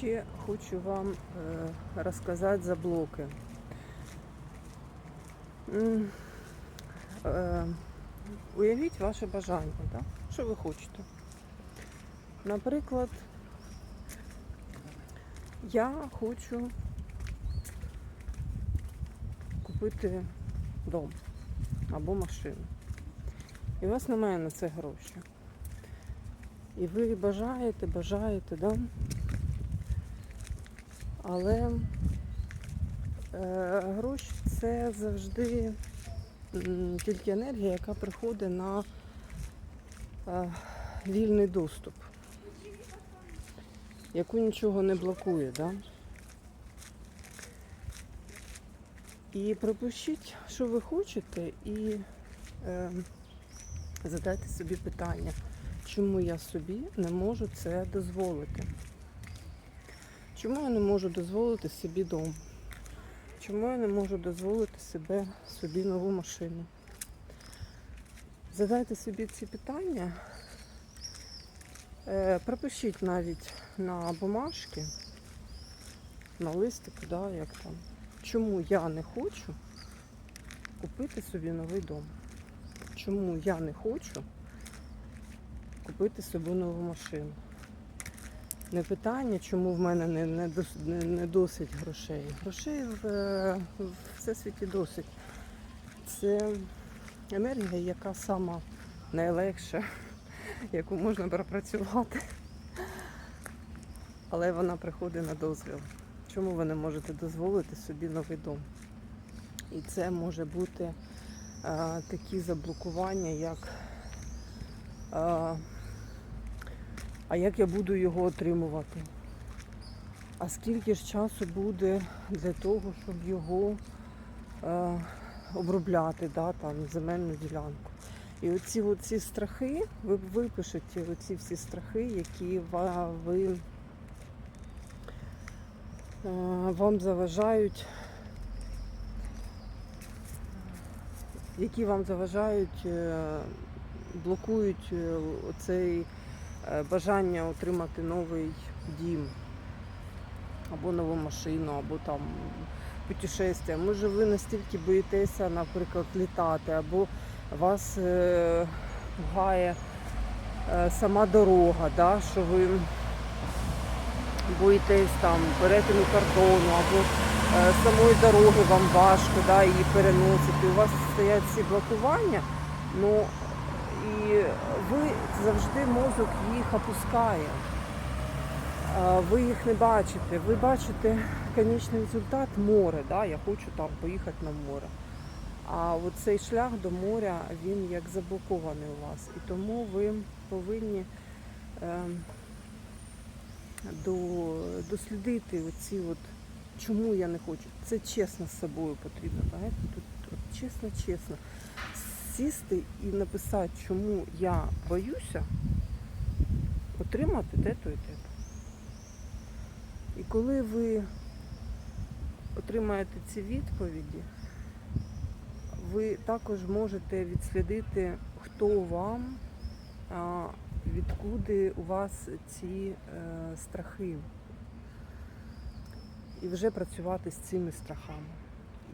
ще хочу вам е, розказати за блоки. Е, Уявіть ваше бажання, да? що ви хочете. Наприклад, я хочу купити дом або машину. І у вас немає на це гроші. І ви бажаєте, бажаєте, да? Але е, гроші це завжди тільки енергія, яка приходить на е, вільний доступ, яку нічого не блокує. Да? І припустіть, що ви хочете, і е, задайте собі питання, чому я собі не можу це дозволити. Чому я не можу дозволити собі дом? Чому я не можу дозволити себе, собі нову машину? Задайте собі ці питання, е, пропишіть навіть на бумажки, на листику, да, як там. Чому я не хочу купити собі новий дом? Чому я не хочу купити собі нову машину? Не питання, чому в мене не, не, не, не досить грошей. Грошей в, е, в всесвіті досить. Це енергія, яка сама найлегша, яку можна пропрацювати. Але вона приходить на дозвіл. Чому ви не можете дозволити собі новий дом? І це може бути е, такі заблокування, як е, а як я буду його отримувати? А скільки ж часу буде для того, щоб його е, обробляти, да, там, земельну ділянку? І оці, оці страхи, ви випишете оці всі страхи, які ви, е, вам заважають, які вам заважають, е, блокують е, оцей бажання отримати новий дім, або нову машину, або там путешествия. Може ви настільки боїтеся, наприклад, літати, або вас е, пугає е, сама дорога, да, що ви боїтесь там перетину кордону, або е, самої дороги вам важко да, її переносити. У вас стоять ці блокування, ну і ви завжди мозок їх опускає. Ви їх не бачите. Ви бачите конечний результат море. Да? Я хочу там поїхати на море. А цей шлях до моря, він як заблокований у вас. І тому ви повинні е, до, дослідити оці от, чому я не хочу. Це чесно з собою потрібно. Тут от, чесно, чесно. Сісти і написати, чому я боюся отримати те-то і те-то. І коли ви отримаєте ці відповіді, ви також можете відслідити, хто вам, відкуди у вас ці е, страхи. І вже працювати з цими страхами.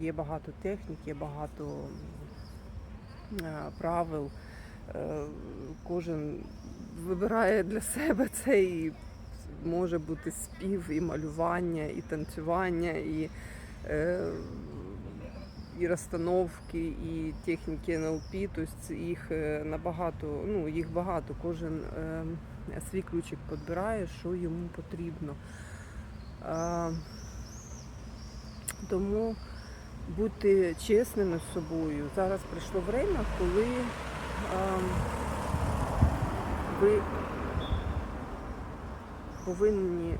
Є багато технік, є багато правил. Е, Кожен вибирає для себе це і може бути спів, і малювання, і танцювання, і, е, і розстановки, і техніки НЛП. Тобто їх е, набагато, ну їх багато. Кожен е, свій ключик підбирає, що йому потрібно. Е, тому бути чесними з собою. Зараз прийшло время, коли е, ви повинні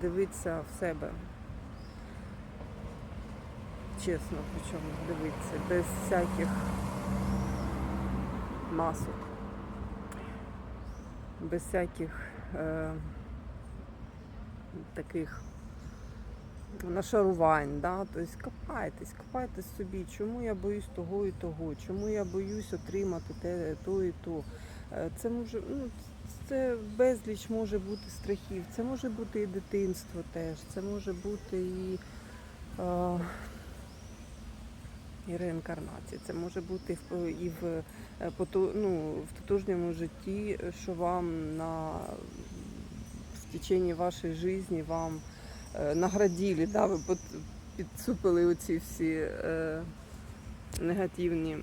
дивитися в себе. Чесно, причому дивитися, без всяких масок, без всяких е, таких нашарувань, да? тобто копайтесь, копайтесь собі, чому я боюсь того і того, чому я боюсь отримати те, то і то. Е, Це може, ну, Це безліч може бути страхів. Це може бути і дитинство теж, це може бути і, е, і реінкарнація, це може бути в- і в, е, ну, в тотожньому житті, що вам на в течение вашої житті вам наградили, да, ви підсупили оці всі е, негативні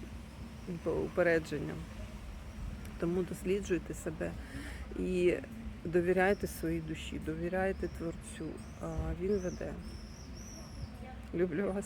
упередження. Тому досліджуйте себе і довіряйте своїй душі, довіряйте творцю. А Він веде. Люблю вас.